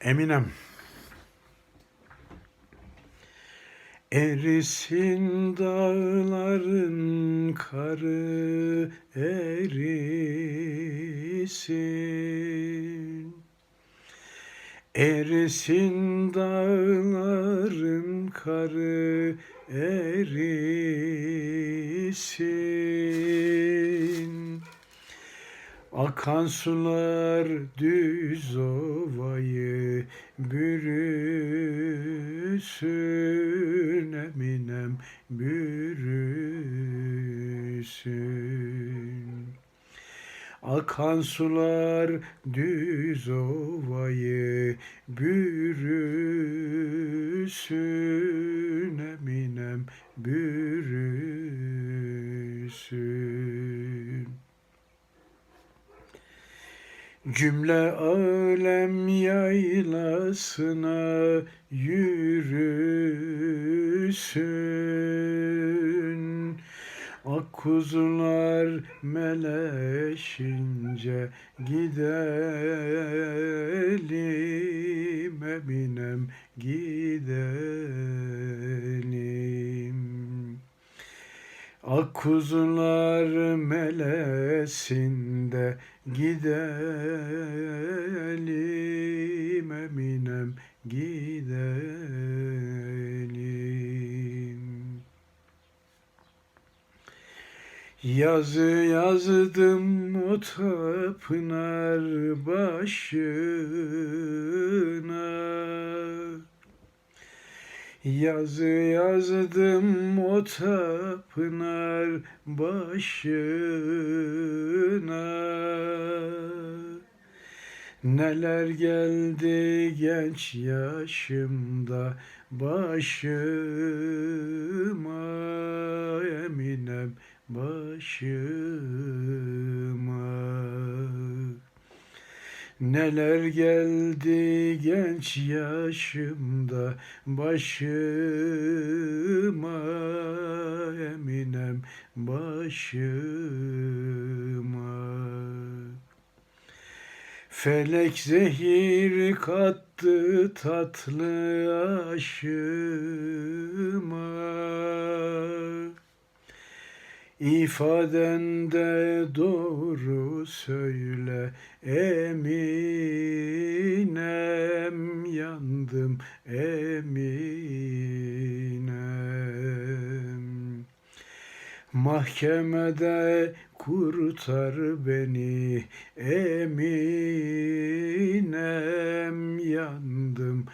Eminem. Erisin dağların karı erisin. Erisin dağların karı erisin. Akan sular düz ovayı bürüsün Eminem bürüsün. Akan sular düz ovayı bürüsün Eminem bürüsün. Cümle alem yaylasına yürüsün. Akkuzular meleşince gidelim Eminem gidelim. Akkuzular melesinde gidelim Eminem gidelim. Yazı yazdım o tapınar başına. Yazı yazdım o tapınar başına. Neler geldi genç yaşımda başıma Eminem başıma Neler geldi genç yaşımda başıma? Eminem başıma. Felek zehir kattı tatlı aşıma İfadende doğru söyle Eminem yandım Eminem. Mahkemede kurtar beni Eminem yandım